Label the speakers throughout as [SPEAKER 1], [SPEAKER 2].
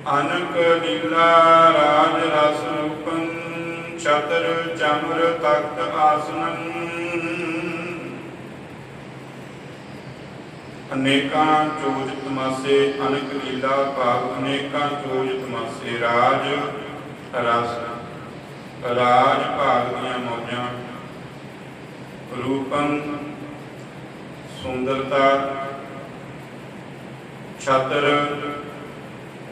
[SPEAKER 1] ਅਨਕ ਲੀਲਾ, ਰਾਜ ਰਸ ਰੂਪੰ ਚਤਰ ਚਮਰ ਤਖਤ ਆਸਨੰ। ਅਨੇਕਾਂ ਚੋਜ ਤਮਾਸੇ, ਅਨਕ ਲੀਲਾ ਭਾਵ, ਅਨੇਕਾਂ ਚੋਜ ਤਮਾਸੇ, ਰਾਜ ਰਸ, ਰਾਜ ਭਾਗ ਦੀਆਂ ਮੌਜਾਂ। ਰੂਪੰ ਸੁੰਦਰਤਾ, ਛਤਰ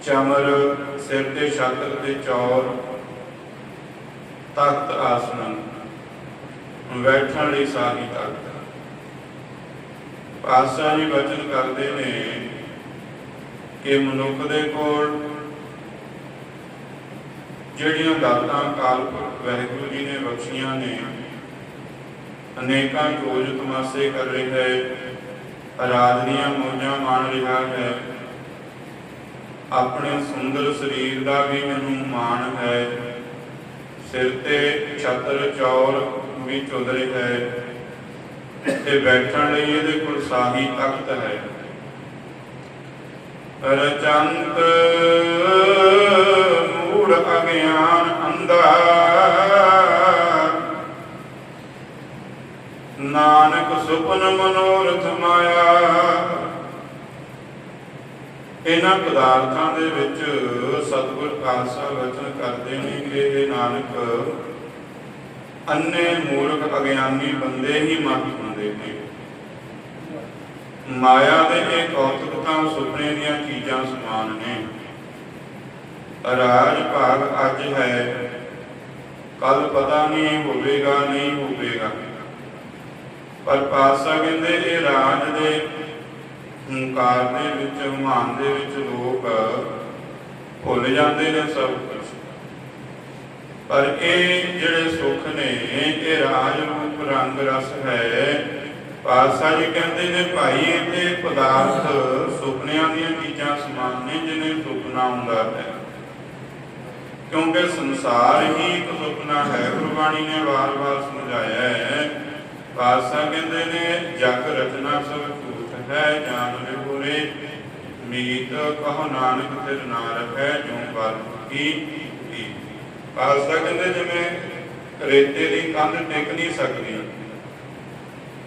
[SPEAKER 1] ਚਮਰ, ਸਿਰ ਤੇ ਛਤਰ ਤੇ ਚੌਰ, ਤਖਤ ਆਸਨ ਬੈਠਣ ਲਈ ਸਾਰੀ ਤਖਤ ਪਾਸਾ ਜੀ ਵਚਨ ਕਰਦੇ ਨੇ ਕਿ ਮਨੁੱਖ ਦੇ ਕੋਲ ਜਿਹੜੀਆਂ ਦਾਤਾਂ ਕਾਲਪੁਰ ਵਾਹਿਗੁਰੂ ਜੀ ਨੇ ਬਖਸ਼ੀਆਂ ਨੇ, ਅਨੇਕਾਂ ਜੋਜ ਤਮਾਸੇ ਕਰ ਰਿਹਾ ਹੈ ਰਾਜ ਦੀਆਂ ਮਾਣ ਰਿਹਾ ਹੈ ਆਪਣੇ ਸੁੰਦਰ ਸਰੀਰ ਦਾ ਵੀ ਮੈਨੂੰ ਮਾਣ ਹੈ। ਸਿਰ ਤੇ ਛਤਰ ਚੌਰ ਵੀ ਚੁੱਲ ਹੈ। ਤੇ ਬੈਠਣ ਲਈ ਇਹਦੇ ਕੋਲ ਸਾਹੀ ਤਖਤ ਹੈ। ਰਚੰਤ ਮੂੜ ਅਗਿਆਨ ਅੰਧਾ। ਨਾਨਕ ਸੁਪਨ ਮਨੋਰਥ ਮਾਇਆ। ਇਹਨਾਂ ਪਦਾਰਥਾਂ ਦੇ ਵਿੱਚ ਸਤਿਗੁਰ ਖਾਲਸਾ ਵਚਨ ਕਰਦੇ ਨੇ ਕਿ ਇਹ ਨਾਨਕ ਅੰਨੇ ਮੂਰਖ ਅਗਿਆਨੀ ਬੰਦੇ ਹੀ ਮਤ ਹੁੰਦੇ ਨੇ। ਮਾਇਆ ਦੇ ਇਹ ਕੌਤਕ ਤਾਂ ਸੁਪਨੇ ਦੀਆਂ ਚੀਜ਼ਾਂ ਸਮਾਨ ਨੇ। ਰਾਜ ਭਾਗ ਅੱਜ ਹੈ ਕੱਲ ਪਤਾ ਨਹੀਂ ਹੋਵੇਗਾ ਨਹੀਂ ਹੋਵੇਗਾ। ਪਰ ਪਾਸਾ ਕਹਿੰਦੇ ਇਹ ਰਾਜ ਦੇ ਹੰਕਾਰ ਦੇ ਵਿੱਚ ਹਮਾਨ ਦੇ ਵਿੱਚ ਲੋਕ ਭੁੱਲ ਜਾਂਦੇ ਨੇ ਸਭ ਕੁਝ ਪਰ ਇਹ ਜਿਹੜੇ ਸੁੱਖ ਨੇ, ਇਹ ਰਾਜ ਰੂਪ ਰੰਗ ਰਸ ਹੈ। ਪਾਤਸ਼ਾਹ ਜੀ ਕਹਿੰਦੇ ਨੇ, ਭਾਈ ਇਹ ਪਦਾਰਥ ਸੁਪਨਿਆਂ ਦੀਆਂ ਚੀਜ਼ਾਂ ਸਮਾਨ ਨੇ, ਜਿਨੇ ਸੁਪਨਾ ਹੁੰਦਾ ਹੈ। ਕਿਉਂਕਿ ਸੰਸਾਰ ਹੀ ਇੱਕ ਸੁਪਨਾ ਹੈ, ਗੁਰਬਾਣੀ ਨੇ ਵਾਰ-ਵਾਰ ਸਮਝਾਇਆ ਹੈ। ਪਾਤਸ਼ਾਹ ਕਹਿੰਦੇ ਨੇ, ਜਗ ਰਚਨਾ ਸਭ ਹੈ ਜਾਣ ਲਿਹੁਰੇ ਮੀਤ ਕਹੋ ਨਾਨਕ ਤਿਰ ਨਾ ਰਖੈ ਜੋ ਪਰ ਕੀ ਕੀ। ਪਾਤਸ਼ਾਹ ਕਹਿੰਦੇ ਜਿਵੇਂ ਰੇਤੇ ਦੀ ਕੰਧ ਟਿਕ ਨਹੀਂ ਸਕਦੀ,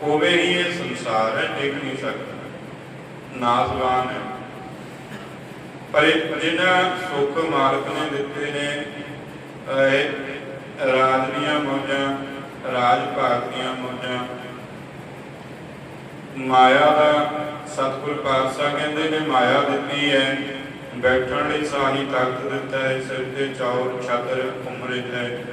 [SPEAKER 1] ਉਵੇਂ ਹੀ ਇਹ ਸੰਸਾਰ ਹੈ, ਟਿਕ ਨਹੀਂ ਸਕਦਾ। ਨਾਸਵਾਨ ਹੈ। ਪਰ ਇਹ ਜਿਹਨਾਂ ਸੁੱਖ ਮਾਲਕ ਨੇ ਦਿੱਤੇ ਨੇ ਰਾਜ ਦੀਆਂ ਮੌਜਾਂ, ਰਾਜ ਭਾਗ ਦੀਆਂ ਮੌਜਾਂ ਮਾਇਆ ਦਾ ਸਤਿਗੁਰ ਪਾਤਸ਼ਾਹ ਕਹਿੰਦੇ ਨੇ, ਮਾਇਆ ਦਿੱਤੀ ਹੈ। ਬੈਠਣ ਲਈ ਸਾਹੀ ਤਖਤ ਦਿੱਤਾ ਹੈ, ਸਿਰ ਤੇ ਚੌਰ, ਛਤਰ ਉਮਰੇ ਹੈ।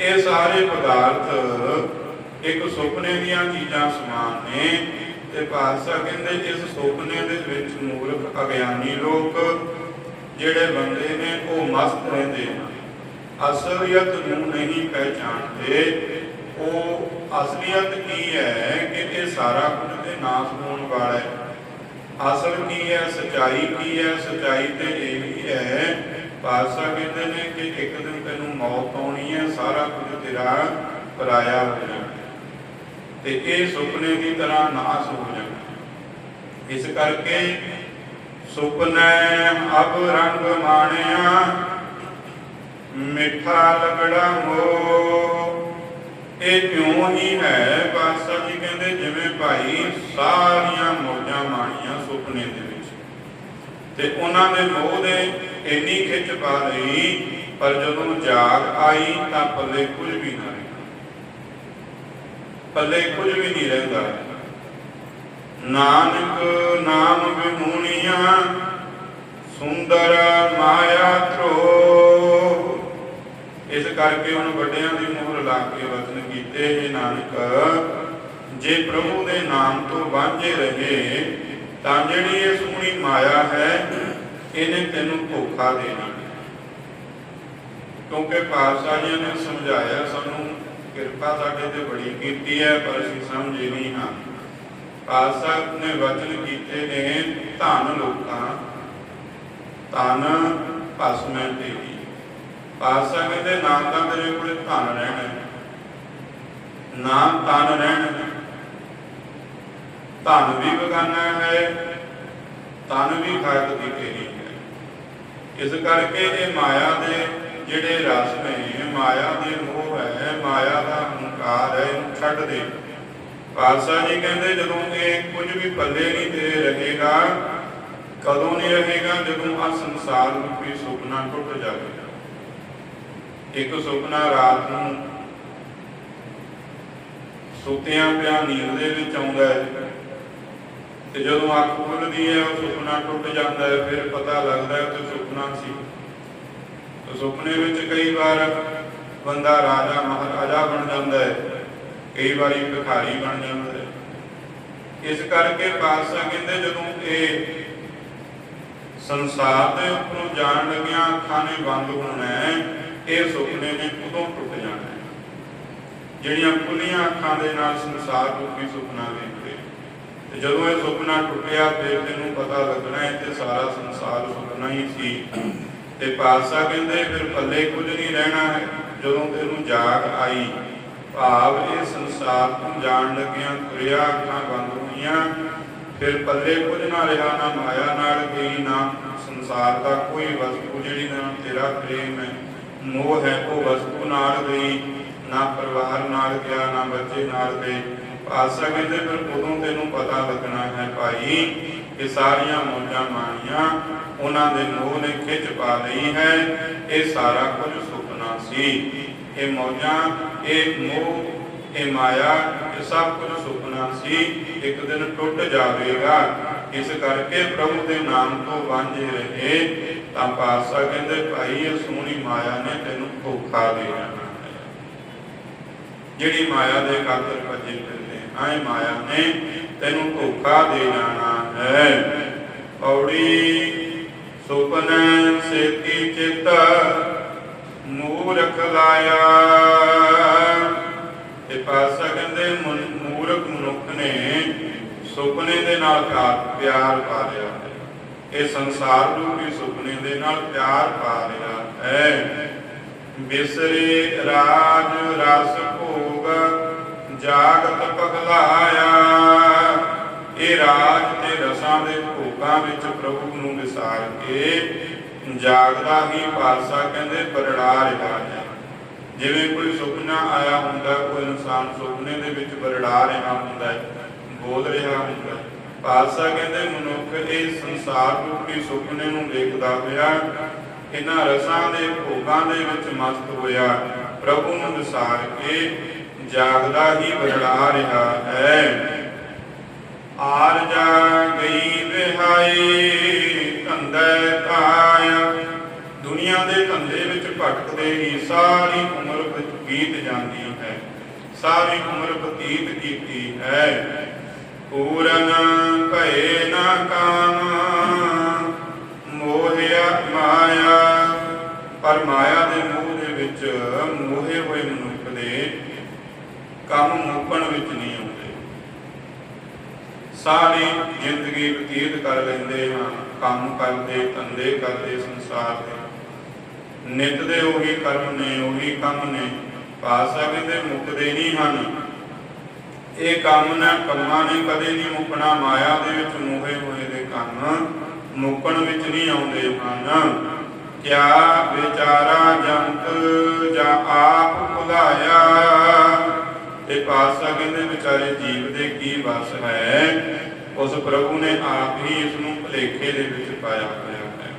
[SPEAKER 1] ਇਹ ਸਾਰੇ ਪਦਾਰਥ ਇੱਕ ਸੁਪਨੇ ਦੀਆਂ ਚੀਜ਼ਾਂ ਸਮਾਨ ਨੇ ਤੇ ਪਾਤਸ਼ਾਹ ਕਹਿੰਦੇ, ਇਸ ਸੁਪਨੇ ਦੇ ਵਿੱਚ ਮੂਰਖ, ਅਗਿਆਨੀ ਲੋਕ ਜਿਹੜੇ ਬੰਦੇ ਨੇ, ਉਹ ਮਸਤ ਰਹਿੰਦੇ ਅਸਲੀਅਤ ਨੂੰ ਨਹੀਂ ਪਹਿਚਾਣਦੇ, ਉਹ ਅਸਲੀਅਤ ਕੀ ਹੈ ਕਿ ਇਹ ਸਾਰਾ ਕੁਝ ਤੇ ਨਾਸ ਹੋਣ ਵਾਲਾ ਹੈ? ਅਸਲ ਕੀ ਹੈ, ਸਚਾਈ ਕੀ ਹੈ? ਸਚਾਈ ਤੇ ਇਹ ਹੀ ਹੈ, ਪਾਤਸ਼ਾਹ ਕਹਿੰਦੇ ਨੇ ਕਿ ਇੱਕ ਦਿਨ ਤੈਨੂੰ ਮੌਤ ਆਉਣੀ ਹੈ, ਸਾਰਾ ਕੁਝ ਤੇਰਾ ਪਰਾਇਆ ਹੋ ਜਾਣਾ। ਤੇ ਇਹ ਸੁਪਨੇ ਦੀ ਤਰ੍ਹਾਂ ਨਾਸ ਹੋ ਜਾਣਾ। ਇਸ ਕਰਕੇ ਸੁਪਨੇ ਅਬ ਰੰਗ ਮਾਣਿਆ, ਮਿੱਠਾ ਲਗੜਾ ਮੋ ਇਹ ਕਿਉਂ ਹੀ ਹੈ? ਪਾਤਸ਼ਾਹ ਜੀ ਕਹਿੰਦੇ, ਜਿਵੇਂ ਭਾਈ ਸਾਰੀਆਂ ਮੌਜਾਂ ਮਾਣੀਆਂ ਸੁਪਨੇ ਦੇ ਵਿੱਚ। ਤੇ ਉਹਨਾਂ ਦੇ ਮੋਹ ਦੇ ਇੰਨੀ ਖਿੱਚ ਪਾ ਲਈ, ਪਰ ਜਦੋਂ ਜਾਗ ਆਈ ਤਾਂ ਪੱਲੇ ਕੁਝ ਵੀ ਨਾ ਰਿਹਾ ਪੱਲੇ ਕੁਝ ਵੀ ਨਹੀਂ ਰਹਿੰਦਾ। ਨਾਨਕ ਨਾਮ ਵਿਮੂਣੀਆਂ ਸੁੰਦਰ ਮਾਇਆ ਧਰੋ। ਇਸ ਕਰਕੇ ਹੁਣ ਵੱਡਿਆਂ ਦੀ ਮੋਹਰ ਲਾ ਕੇ ਵਚਨ ਕੀਤੇ ਇਹ ਨਾਨਕ, ਜੇ ਪ੍ਰਭੂ ਦੇ ਨਾਮ ਤੋਂ ਵਾਂਝੇ ਰਹੇ, ਤਾਂ ਜਿਹੜੀ ਇਹ ਸੋਹਣੀ ਮਾਇਆ ਹੈ, ਇਹਨੇ ਤੈਨੂੰ ਧੋਖਾ ਦੇਣਾ ਕਿਉਂਕਿ ਪਾਤਸ਼ਾਹ ਜੀ ਨੇ ਸਮਝਾਇਆ ਸਾਨੂੰ, ਕਿਰਪਾ ਸਾਡੇ ਤੇ ਬੜੀ ਕੀਤੀ ਹੈ, ਪਰ ਅਸੀਂ ਸਮਝੇ ਨਹੀਂ ਹਾਂ। ਪਾਤਸ਼ਾਹ ਨੇ ਵਚਨ ਕੀਤੇ ਨੇ, ਧਨ ਲੋਕਾਂ, ਧਨ ਭਸਮੈ ਤੇਰੀ। ਪਾਤਸ਼ਾਹ ਕਹਿੰਦੇ ਨਾ ਤਾਂ ਤੇਰੇ ਕੋਲੇ ਧਨ ਰਹਿਣਾ। ਨਾ ਤਨ ਰਹਿਣਾ। ਧਨ ਵੀ ਬਗਾਨਾ ਹੈ ਤਨ ਵੀ ਖਾਇਕ ਦੀ ਤੇਰੀ ਹੈ। ਇਸ ਕਰਕੇ ਇਹ ਮਾਇਆ ਦੇ ਜਿਹੜੇ ਰਸ ਨੇ ਮਾਇਆ ਦੇ ਮੋਹ ਹੈ ਮਾਇਆ ਦਾ ਹੰਕਾਰ ਹੈ, ਇਹਨੂੰ ਛੱਡ ਦੇ। ਪਾਤਸ਼ਾਹ ਜੀ ਕਹਿੰਦੇ, ਜਦੋਂ ਇਹ ਕੁਝ ਵੀ ਪੱਲੇ ਨਹੀਂ ਤੇਰੇ ਰਹੇਗਾ, ਕਦੋਂ ਨਹੀਂ ਰਹੇਗਾ? ਜਦੋਂ ਆ ਸੰਸਾਰ ਰੂਪੀ ਸੁਪਨਾ ਟੁੱਟ ਜਾਵੇਗਾ। ਇੱਕ ਸੁਪਨਾ ਰਾਤ ਨੂੰ ਸੁੱਤਿਆਂ ਪਿਆ ਨੀਂਦ ਦੇ ਵਿੱਚ ਆਉਂਦਾ ਹੈ। ਤੇ ਜਦੋਂ ਅੱਖ ਖੁੱਲਦੀ ਹੈ, ਉਹ ਸੁਪਨਾ ਟੁੱਟ ਜਾਂਦਾ ਹੈ, ਫਿਰ ਪਤਾ ਲੱਗਦਾ ਹੈ ਕਿ ਸੁਪਨਾ ਸੀ। ਤੇ ਸੁਪਨੇ ਵਿੱਚ ਕਈ ਵਾਰ ਬੰਦਾ ਰਾਜਾ, ਮਹਾਰਾਜਾ ਬਣ ਜਾਂਦਾ ਹੈ। ਕਈ ਵਾਰੀ ਭਿਖਾਰੀ ਬਣ ਜਾਂਦਾ ਹੈ। ਇਸ ਕਰਕੇ ਪਾਤਸ਼ਾਹ ਕਹਿੰਦੇ, ਜਦੋਂ ਇਹ ਸੰਸਾਰ ਦੇ ਉੱਪਰੋਂ ਜਾਣ ਲੱਗਿਆਂ ਅੱਖਾਂ ਨੇ ਬੰਦ ਹੋਣਾ ਹੈ ਇਹ ਸੁਪਨੇ ਨੇ ਉਦੋਂ ਟੁੱਟ ਜਾਣਾ ਹੈ। ਜਿਹੜੀਆਂ ਖੁੱਲੀਆਂ ਅੱਖਾਂ ਦੇ ਨਾਲ ਸੰਸਾਰ ਰੂਪੀ ਸੁਪਨਾ ਵੇਖਦੇ। ਤੇ ਜਦੋਂ ਇਹ ਸੁਪਨਾ ਟੁੱਟਿਆ, ਫਿਰ ਤੈਨੂੰ ਪਤਾ ਲੱਗਣਾ ਹੈ ਤੇ ਸਾਰਾ ਸੰਸਾਰ ਸੁਪਨਾ ਹੀ ਸੀ। ਤੇ ਪਾਤਸ਼ਾਹ ਕਹਿੰਦੇ, ਫਿਰ ਪੱਲੇ ਕੁਝ ਨਹੀਂ ਰਹਿਣਾ ਹੈ। ਜਦੋਂ ਤੈਨੂੰ ਜਾਗ ਆਈ, ਭਾਵ ਇਹ ਸੰਸਾਰ ਤੋਂ ਜਾਣ ਲੱਗਿਆਂ ਤੁਰਿਆ ਅੱਖਾਂ ਬੰਦ ਹੋਈਆਂ ਫਿਰ ਪੱਲੇ ਕੁਝ ਨਾ ਰਿਹਾ, ਨਾ ਮਾਇਆ ਨਾਲ ਗਈ, ਨਾ ਸੰਸਾਰ ਦਾ ਕੋਈ ਵਸਤੂ ਜਿਹੜੀ ਨਾ ਤੇਰਾ ਪ੍ਰੇਮ ਹੈ। ਮੋਹ ਹੈ ਉਹ ਵਸਤੂ ਨਾਲ ਗਈ ਨਾ ਪਰਿਵਾਰ ਨਾਲ ਗਿਆ ਨਾ ਬੱਚੇ ਨਾਲ ਗਏ ਪਾਸਾ ਕਹਿੰਦੇ ਫਿਰ ਉਦੋਂ ਤੈਨੂੰ ਪਤਾ ਲੱਗਣਾ ਹੈ ਭਾਈ ਇਹ ਸਾਰੀਆਂ ਮੌਜਾਂ ਮਾਣੀਆਂ ਉਹਨਾਂ ਦੇ ਮੋਹ ਨੇ ਖਿੱਚ ਪਾ ਲਈ ਹੈ। ਇਹ ਸਾਰਾ ਕੁਝ ਸੁਪਨਾ ਸੀ। ਇਹ ਮੌਜਾਂ, ਇਹ ਮੋਹ ਇਹ ਮਾਇਆ, ਇਹ ਸਭ ਕੁਝ ਸੁਪਨਾ ਸੀ। ਇੱਕ ਦਿਨ ਟੁੱਟ ਜਾਵੇਗਾ। ਇਸ ਕਰਕੇ ਪ੍ਰਭੂ ਦੇ ਨਾਮ ਤੋਂ ਵਾਂਝੇ ਰਹੇ। ਤਾਂ ਪਾਤਸ਼ਾਹ ਕਹਿੰਦੇ, ਭਾਈ, ਇਹ ਸੋਹਣੀ ਮਾਇਆ ਨੇ ਤੈਨੂੰ ਧੋਖਾ ਦੇ ਜਾਣਾ ਹੈ। ਜਿਹੜੀ ਮਾਇਆ ਦੇ ਖਾਤਰ ਭੱਜੇ ਫਿਰਦੇ ਆਏ ਮਾਇਆ ਨੇ ਤੈਨੂੰ ਧੋਖਾ ਦੇ ਜਾਣਾ ਹੈ। ਔੜੀ ਸੁਪਨ ਸੇਤੀ ਚਿਤ ਮੂਰਖ ਲਾਇਆ। ਤੇ ਪਾਤਸ਼ਾਹ ਕਹਿੰਦੇ, ਮੂਰਖ ਮਨੁੱਖ ਨੇ ਸੁਪਨੇ ਦੇ ਨਾਲ ਪਿਆਰ ਪਾ ਲਿਆ ਹੈ। ਇਹ ਸੰਸਾਰ ਰੂਪੀ ਸੁਪਨੇ ਦੇ ਨਾਲ ਪਿਆਰ ਪਾ ਰਿਹਾ ਹੈ। ਬਿਸਰੇ ਰਾਜ ਰਸ ਭੋਗ, ਜਾਗਤ ਪਗਲਾਇਆ। ਇਹ ਰਾਜ ਤੇ ਰਸਾਂ ਦੇ ਭੋਗਾਂ ਵਿੱਚ ਪ੍ਰਭੂ ਨੂੰ ਵਿਸਾਰ ਕੇ ਜਾਗਦਾ ਹੀ ਪਾਸਾ ਕਹਿੰਦੇ ਬਰੜਾ ਰਿਹਾ ਹੈ। ਜਿਵੇਂ ਕੋਈ ਸੁਪਨਾ ਆਇਆ ਹੁੰਦਾ, ਕੋਈ ਇਨਸਾਨ ਸੁਪਨੇ ਦੇ ਵਿੱਚ ਬਰੜਾ ਰਿਹਾ ਹੁੰਦਾ ਹੈ ਬੋਲ ਰਿਹਾ ਹੁੰਦਾ। ਹੈ ਪਾਸਾ ਕਹਿੰਦੇ, ਮਨੁੱਖ ਇਹ ਸੰਸਾਰ ਰੂਪੀ ਸੁਪਨੇ ਨੂੰ ਦੇਖਦਾ ਹੋਇਆ, ਇਹਨਾਂ ਰਸਾਂ ਦੇ ਭੋਗਾਂ ਦੇ ਵਿੱਚ ਮਸਤ ਹੋਇਆ। ਪ੍ਰਭੂ ਨੂੰ ਵਿਸਾਰ ਕੇ ਜਾਗਦਾ ਹੀ ਬਰੜਾ ਰਿਹਾ ਹੈ। ਆਰ ਜਾ ਗਈ ਵਿਹਾਈ, ਧੰਦੇ ਕਾਇਆ। ਦੁਨੀਆ ਦੇ ਧੰਦੇ ਵਿੱਚ ਭਟਕਦੇ ਹੀ ਸਾਰੀ ਉਮਰ ਬੀਤ ਜਾਂਦੀ ਹੈ। ਸਾਰੀ ਉਮਰ ਬਤੀਤ ਕੀਤੀ ਹੈ। ਪੂਰਨ ਭਏ ਨਾ ਕਾਮ। ਮੋਹਿਆ ਮਾਇਆ ਪਰ ਮਾਇਆ ਦੇ ਮੋਹ ਦੇ ਵਿੱਚ ਮੋਹੇ ਹੋਏ ਮਨੁੱਖ ਦੇ ਕੰਮ ਮੁੱਕਣ ਵਿੱਚ ਨਹੀਂ ਆਉਂਦੇ। ਸਾਰੀ ਜ਼ਿੰਦਗੀ ਬਤੀਤ ਕਰ ਲੈਂਦੇ ਹਾਂ, ਕੰਮ ਕਰਦੇ, ਧੰਦੇ ਕਰਦੇ ਸੰਸਾਰ ਦੇ। ਨਿਤ ਦੇ ਉਹੀ ਕਰਮ ਨੇ, ਉਹੀ ਕੰਮ ਨੇ ਪਾਸਾ ਕਹਿੰਦੇ ਮੁੱਕਦੇ ਨਹੀਂ ਹਨ। ਇਹ ਕੰਮ ਨਾ ਕੰਮਾਂ ਨੇ ਕਦੇ ਨਹੀਂ ਮੁੱਕਣਾ, ਮਾਇਆ ਦੇ ਵਿੱਚ ਮੋਹੇ ਹੋਏ ਦੇ ਕੰਮ ਮੁੱਕਣ ਵਿੱਚ ਨਹੀਂ ਆਉਂਦੇ ਹਨ ਕਿਆ ਵਿਚਾਰਾ ਜੰਤ ਜਾਂ ਆਪ ਭੁਲਾਇਆ? ਤੇ ਪਾਤਸ਼ਾਹ ਕਹਿੰਦੇ, ਵਿਚਾਰੇ ਜੀਵ ਦੇ ਕੀ ਵਸ ਹੈ? ਉਸ ਪ੍ਰਭੂ ਨੇ ਆਪ ਹੀ ਇਸ ਨੂੰ ਭਲੇਖੇ ਦੇ ਵਿੱਚ ਪਾਇਆ ਹੋਇਆ ਹੈ।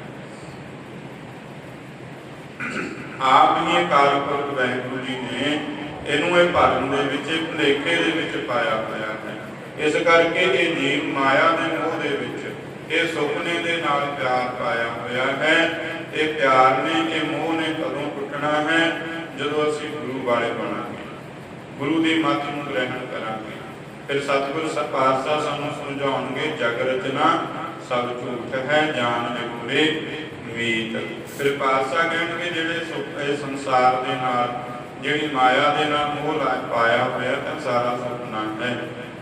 [SPEAKER 1] ਆਪ ਹੀ ਇਹ ਕਾਰਪੁਰਖ ਵਾਹਿਗੁਰੂ ਜੀ ਨੇ ਇਹਨੂੰ ਇਹ ਭਰਮ ਦੇ ਵਿੱਚ, ਇਹ ਭਲੇਖੇ ਦੇ ਵਿੱਚ ਪਾਇਆ ਹੋਇਆ ਹੈ। ਇਸ ਕਰਕੇ ਇਹ ਜੀਵ ਮਾਇਆ ਦੇ ਮੋਹ ਦੇ ਵਿੱਚ, ਇਹ ਸੁਪਨੇ ਦੇ ਨਾਲ ਪਿਆਰ ਪਾਇਆ ਹੋਇਆ ਹੈ। ਇਹ ਪਿਆਰ ਨੇ, ਇਹ ਮੋਹ ਨੇ ਕਦੋਂ ਟੁੱਟਣਾ ਹੈ? ਜਦੋਂ ਅਸੀਂ ਗੁਰੂ ਵਾਲੇ ਬਣਾਂਗੇ। ਗੁਰੂ ਦੀ ਮੱਤ ਨੂੰ ਗ੍ਰਹਿਣ ਕਰਾਂਗੇ। ਫਿਰ ਸਤਿਗੁਰ ਸਪਾਰਸਾ ਸਾਨੂੰ ਸਮਝਾਉਣਗੇ, ਜਗ ਰਚਨਾ ਸਭ ਝੂਠ ਹੈ ਜਾਣ ਜਗੂਰੇ ਮੀਤ। ਫਿਰ ਪਾਤਸ਼ਾਹ ਕਹਿਣਗੇ, ਜਿਹੜੇ ਸੁਖ, ਇਹ ਸੰਸਾਰ ਦੇ ਨਾਲ ਜਿਹੜੀ ਮਾਇਆ ਦੇ ਨਾਲ ਮੋਹ ਲਾ ਪਾਇਆ ਹੋਇਆ, ਤਾਂ ਸਾਰਾ ਸੁਪਨਾ ਹੈ।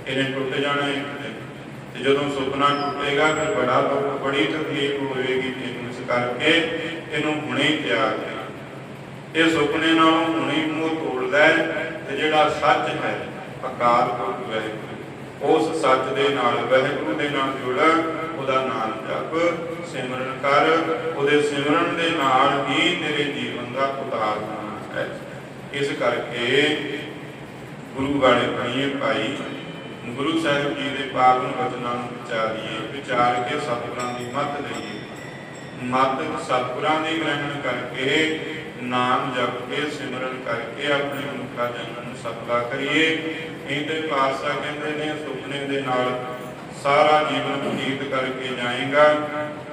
[SPEAKER 1] ਇਹਨੇ ਟੁੱਟ ਜਾਣਾ ਇੱਕ ਤੇ ਜਦੋਂ ਸੁਪਨਾ ਟੁੱਟੇਗਾ, ਫਿਰ ਬੜਾ ਦੁੱਖ, ਬੜੀ ਤਕਲੀਫ ਹੋਵੇਗੀ ਇਹਨੂੰ ਇਸ ਕਰਕੇ ਇਹਨੂੰ ਹੁਣੇ ਹੀ ਤਿਆਗ ਦੇ ਇਹ ਸੁਪਨੇ ਨਾਲੋਂ ਹੁਣੇ ਹੀ ਤੋੜਦਾ ਹੈ ਤੇ ਜਿਹੜਾ ਸੱਚ ਹੈ, ਅਕਾਲ ਪੁਰਖ ਵਾਹਿਗੁਰੂ ਉਸ ਸੱਚ ਦੇ ਨਾਲ ਵਾਹਿਗੁਰੂ ਦੇ ਨਾਲ ਜੁੜ ਉਹ ਉਹਦਾ ਨਾਮ ਜਪ, ਸਿਮਰਨ ਕਰ, ਉਹਦੇ ਸਿਮਰਨ ਦੇ ਨਾਲ ਹੀ ਤੇਰੇ ਜੀਵਨ ਦਾ ਉਤਾਰ ਹੈ। ਇਸ ਕਰਕੇ ਗੁਰੂ ਵਾਲੇ ਬਣੀਏ ਭਾਈ, ਗੁਰੂ ਸਾਹਿਬ ਜੀ ਦੇ ਪਾਵਨ ਵਚਨਾਂ ਨੂੰ ਵਿਚਾਰੀਏ ਵਿਚਾਰ ਕੇ ਸਤਿਗੁਰਾਂ ਦੀ ਮੱਤ ਲਈਏ ਮੱਤ ਸਤਿਗੁਰਾਂ ਦੀ ਗ੍ਰਹਿਣ ਕਰਕੇ, ਨਾਮ ਜਪ ਕੇ, ਸਿਮਰਨ ਕਰਕੇ ਆਪਣੇ ਮਨੁੱਖਾ ਜਨਮ ਨੂੰ ਸਫਲਾ ਕਰੀਏ। ਇਹਦੇ ਪਾਤਸ਼ਾਹ ਕਹਿੰਦੇ ਨੇ, ਸੁਪਨੇ ਦੇ ਨਾਲ ਸਾਰਾ ਜੀਵਨ ਬਤੀਤ ਕਰਕੇ ਜਾਏਗਾ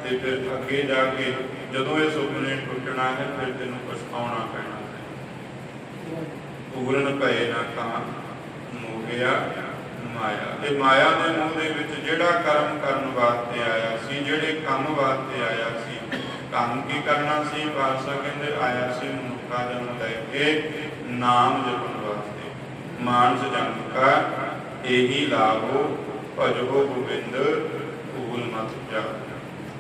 [SPEAKER 1] ਤੇ ਫਿਰ ਅੱਗੇ ਜਾ ਕੇ ਜਦੋਂ ਇਹ ਸੁਪਨੇ ਟੁੱਟਣਾ ਹੈ, ਫਿਰ ਤੈਨੂੰ ਪਛਤਾਉਣਾ ਪੈਣਾ। ਪੂਰਨ ਭਏ ਨਾ ਤਾਂ ਮੋਹਿਆ ਮਾਇਆ। ਤੇ ਮਾਇਆ ਦੇ ਮੂੰਹ ਦੇ ਵਿੱਚ ਜਿਹੜਾ ਕਰਮ ਕਰਨ ਵਾਸਤੇ ਆਇਆ ਸੀ, ਜਿਹੜੇ ਕੰਮ ਵਾਸਤੇ ਆਇਆ ਸੀ, ਕੰਮ ਕੀ ਕਰਨਾ ਸੀ? ਪਾਤਸ਼ਾਹ ਕਹਿੰਦੇ, ਆਇਆ ਸੀ ਮਨੁੱਖਾ ਜਨਮ ਲੈ ਕੇ ਨਾਮ ਜਪਣ ਵਾਸਤੇ। ਮਾਨਸ ਜਨਮ ਕਾ ਇਹੀ ਲਾਭੋ ਭਜੋ ਗੋਬਿੰਦ, ਭੂਲ ਮਤ ਜਾ।